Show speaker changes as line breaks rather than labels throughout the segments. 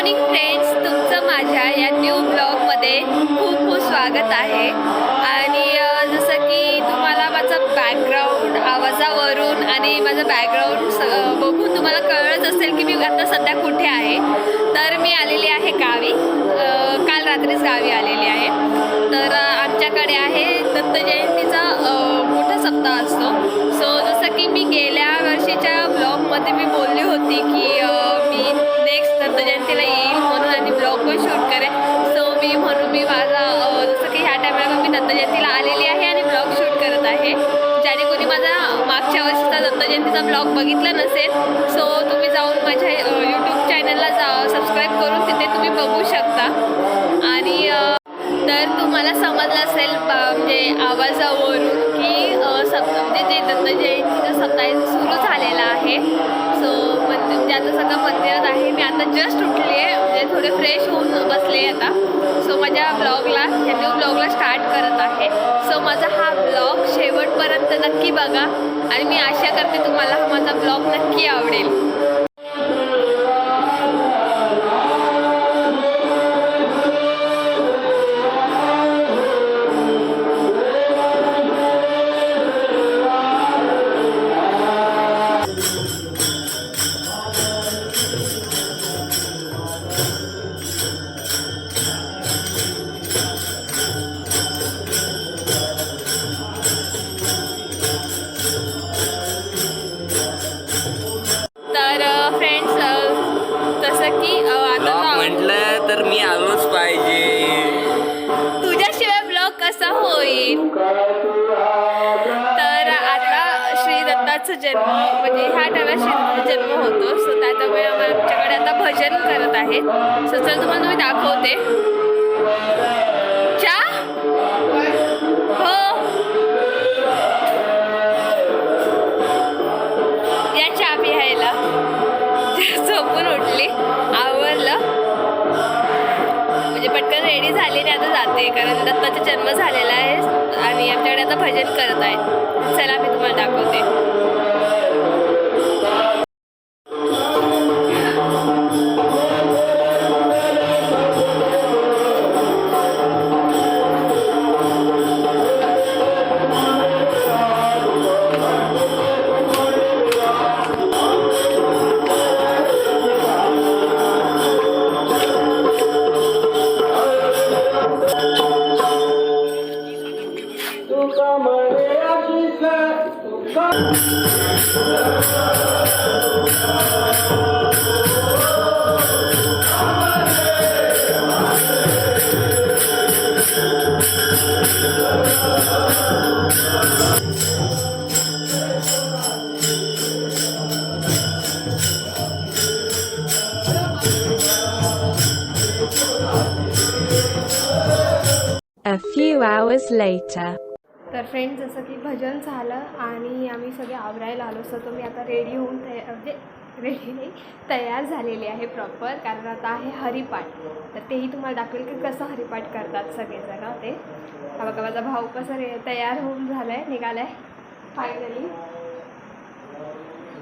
Morning friends तुमचं माझ्या या न्यू ब्लॉगमध्ये खूप खूप स्वागत आहे. आणि जसं की तुम्हाला माझं बॅकग्राऊंड आवाजावरून आणि माझं बॅकग्राऊंड स बघून तुम्हाला कळत असेल की मी आता सध्या कुठे आहे. तर मी आलेली आहे गावी. काल रात्रीच गावी आलेली आहे. तर आमच्याकडे आहे दत्त जयंतीचा मोठा सप्ताह असतो. सो जसं की मी गेल्या वर्षीच्या ब्लॉगमध्ये मी बोलली होती की मी माझा ब्लॉग बघितला नसेल सो तुम्ही जाऊन माझ्या यूट्यूब चॅनलला जा सबस्क्राईब करून तिथे तुम्ही बघू शकता. तर तुम्हाला समजलं असेल म्हणजे आवाजावरून की सप म्हणजे जे दत्त जयंतीचा सप्ताह सुरू झालेला आहे. सो मंदिर म्हणजे आता सगळं मंदिरात आहे. मी आता जस्ट उठली आहे म्हणजे थोडे फ्रेश होऊन बसले आता. सो माझ्या ब्लॉगला ह्या न्यू ब्लॉगला स्टार्ट करत आहे. सो माझा हा ब्लॉग शेवटपर्यंत नक्की बघा. आणि मी आशा करते तुम्हाला हा माझा ब्लॉग नक्की आवडेल. सचल तुम्हाला मी दाखवते. चहा हो. या चहा प्यायला. झोपून उठली. आवरलं. म्हणजे पटकन रेडी झाली नाही आता जाते. कारण दत्ताचा जन्म झालेला आहे आणि आमच्याकडे आता भजन करत आहेत चला मी तुम्हाला दाखवते.
Few hours later.
तर फ्रेंड जसं की भजन झालं आणि आम्ही सगळे आवरायला आलो असतो तर मी आता रेडी होऊन तयार म्हणजे रेडी नाही तयार झालेली आहे प्रॉपर कारण आता आहे हरिपाठ. तर तेही तुम्हाला दाखवेल की कसं हरिपाठ करतात सगळेजण ते. हा बघा माझा भाऊ कसं रे तयार होऊन झाला आहे निघाला आहे फायनली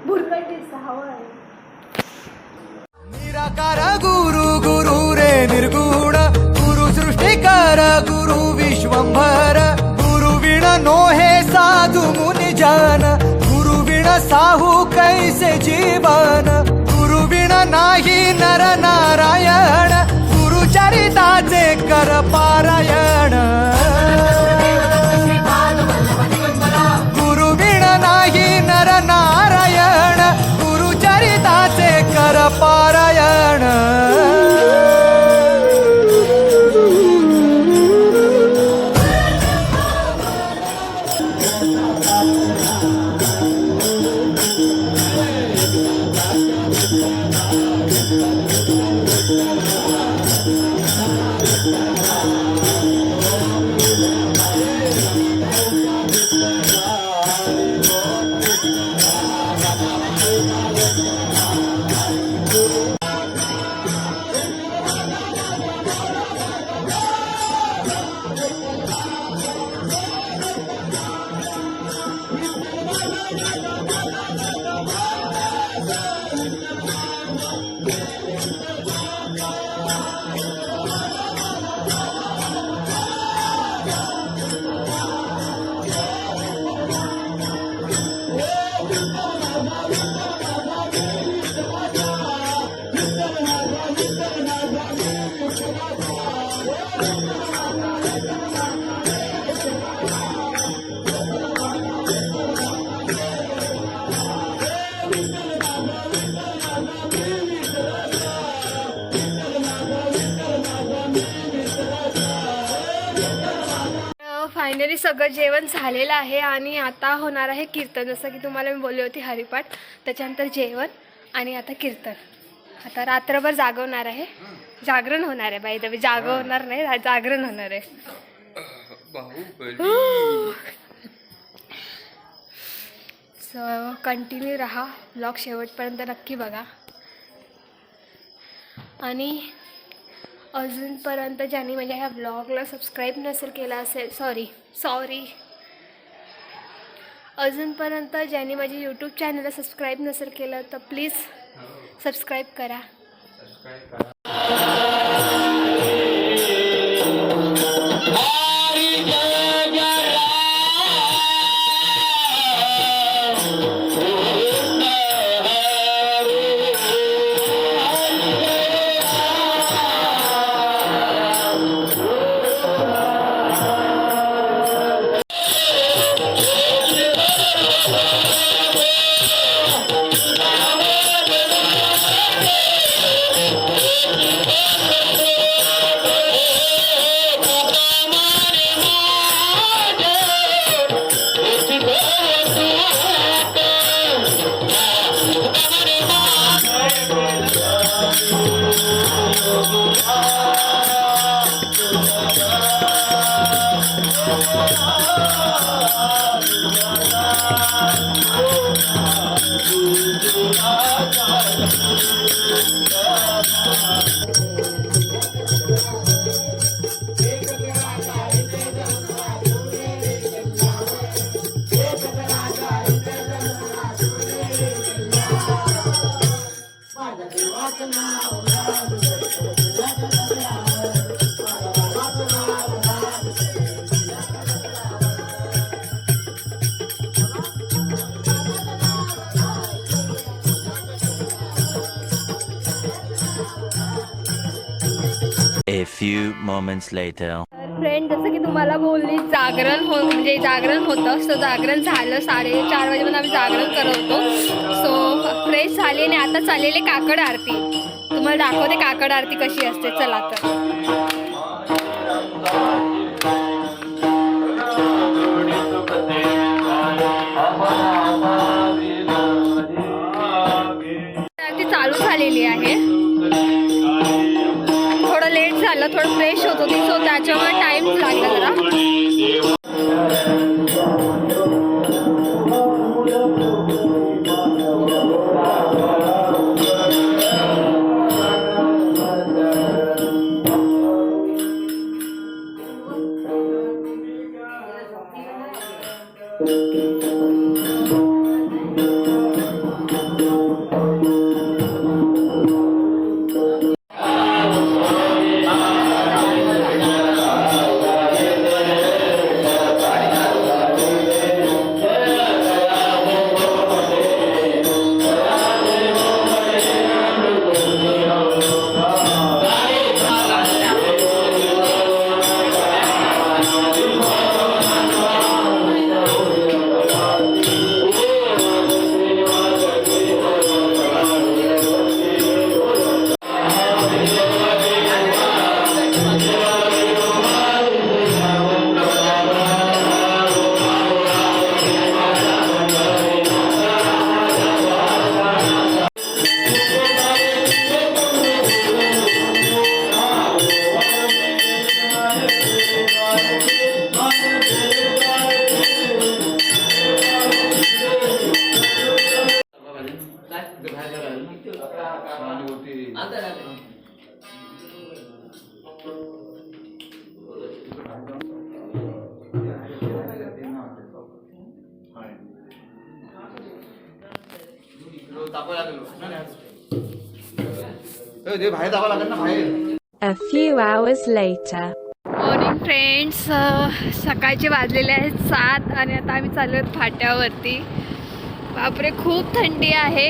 भुरकट दिसतं हवं आहे
निराकार गुरु गुरु रे निर्गुण मुनि गुरु साहू कैसे जीवन? गुरु नाही नर नारायण। गुरु चरिताचे कर पारायण।
सगळं जेवण झालेलं आहे आणि आता होणार आहे कीर्तन. जसं की तुम्हाला मी बोलली होती हरिपाठ त्याच्यानंतर जेवण आणि आता कीर्तन. आता रात्रभर जागवणार आहे. जागरण होणार आहे बाई दबी जागवणार नाही रा- जागरण होणार आहे. सो कंटिन्यू राहा. ब्लॉग शेवटपर्यंत नक्की बघा. आणि म्हणजे अजूनपर्यंत ज्यांनी माझ्या ह्या ब्लॉगला सबस्क्राईब नसेल केला असेल सॉरी सॉरी अजूनपर्यंत ज्यांनी माझ्या यूट्यूब चॅनलला सबस्क्राईब नसेल केलं तर प्लीज सबस्क्राईब करा.
A few moments later.
Friend जसं की तुम्हाला बोलली जागरण हो म्हणजे जागरण होतं. सो जागरण झालं. साडेचार वाजेपर्यंत आम्ही जागरण करत होतो. सो फ्रेश झाली आणि आता चाललेली काकड आरती. तुम्हाला दाखवते काकड आरती कशी असते. चला तर. Thank you.
ते बाहेर जावं लागेल ना बाहेर.
A few hours later.
Morning friends सकाळचे वाजलेले आहेत सात आणि आता आम्ही चाललो आहोत फाट्यावरती. बापरे खूप थंडी आहे.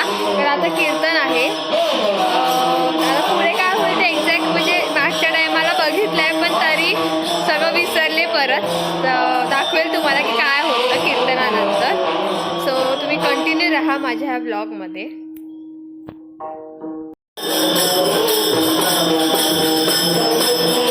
कीर्तनाला तर आता कीर्तन आहे. आता पुढे काय होईल ते एक्झॅक्ट म्हणजे मागच्या टायमाला बघितलं आहे पण तरी सगळं विसरले परत. दाखवेल तुम्हाला की काय होतं कीर्तनानंतर. सो तुम्ही कंटिन्यू राहा माझ्या ह्या ब्लॉगमध्ये
रंग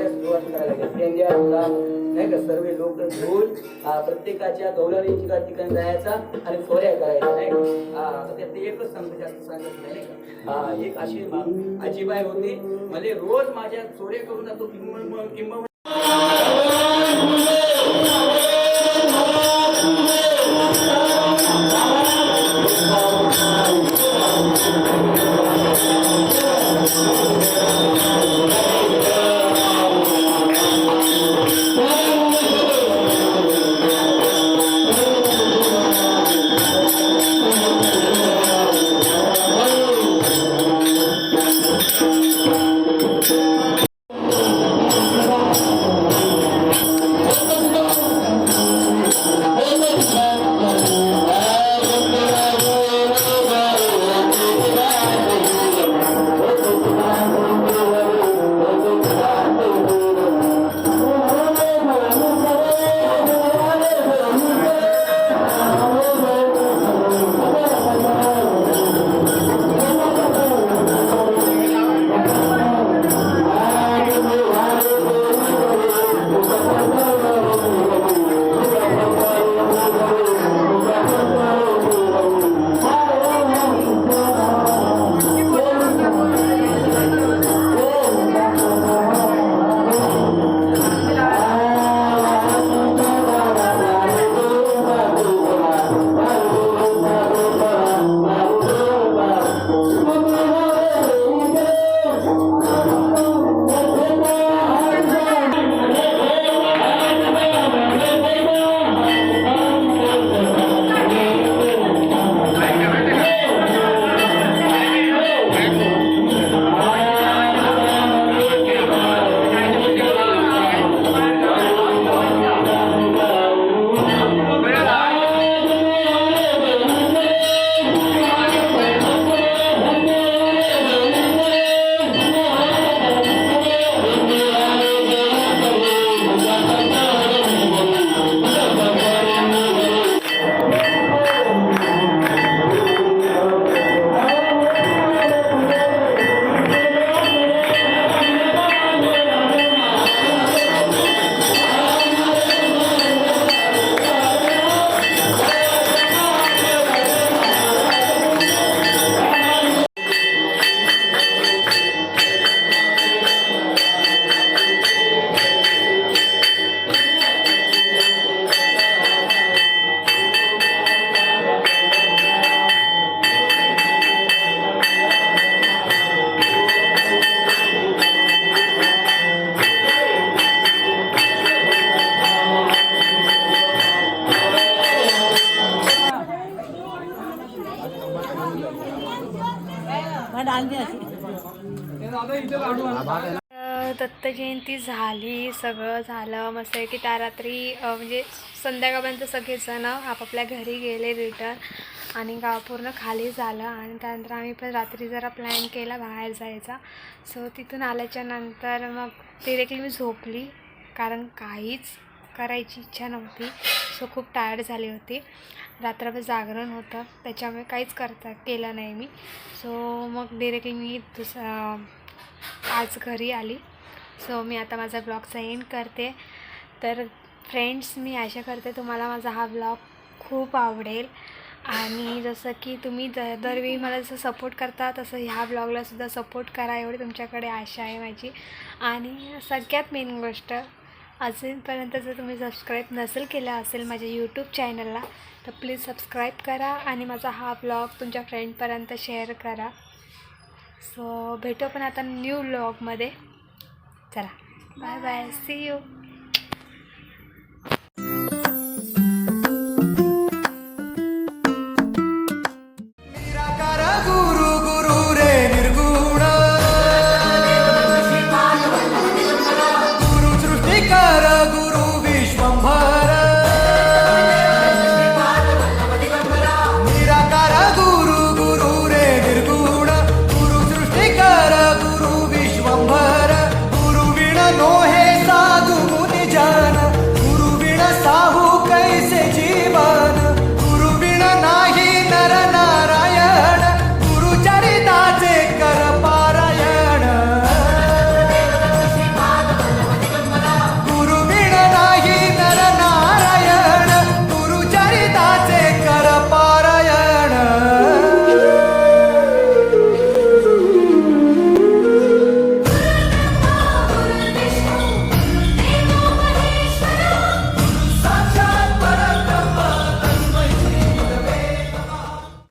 देवाने सुरुवात करायला लागल्या नाही का? सर्व लोक घेऊन प्रत्येकाच्या गवळणीच्या ठिकाणी जायचा आणि सोऱ्या करायच्या नाही का? हा एकच सांगतो जास्त सांगत नाही का? हा एक अशी मा- आजीबाई होती. म्हणजे रोज माझ्या चोऱ्या करून जातो किंवा किंवा
दत्त जयंती झाली सगळं झालं मस्त आहे की त्या रात्री म्हणजे संध्याकाळपर्यंत सगळेजण आपापल्या घरी गेले रिटर्न आणि गाव पूर्ण खाली झालं आणि त्यानंतर आम्ही पण रात्री जरा प्लॅन केला बाहेर जायचा. सो तिथून आल्याच्यानंतर मग डिरेक्टली मी झोपली कारण काहीच करायची इच्छा नव्हती. सो खूप टायर्ड झाली होती. रात्रभर जागरण होतं त्याच्यामुळे काहीच करता केलं नाही मी. सो मग डिरेक्टली मी दुसरा आज घरी आली. सो मी आता माझा ब्लॉगचा एंड करते. तर फ्रेंड्स मी आशा करते तुम्हाला माझा हा ब्लॉग खूप आवडेल. आणि जसं की तुम्ही द दरवेळी मला जसं सपोर्ट करता तसं ह्या ब्लॉगलासुद्धा सपोर्ट करा एवढी तुमच्याकडे आशा आहे माझी. आणि सगळ्यात मेन गोष्ट अजूनपर्यंत जर तुम्ही सबस्क्राईब नसेल केला असेल माझ्या यूट्यूब चॅनलला तर प्लीज सबस्क्राईब करा आणि माझा हा ब्लॉग तुमच्या फ्रेंडपर्यंत शेअर करा. सो भेटू आपण आता न्यू ब्लॉगमध्ये चला बाय बाय सी यू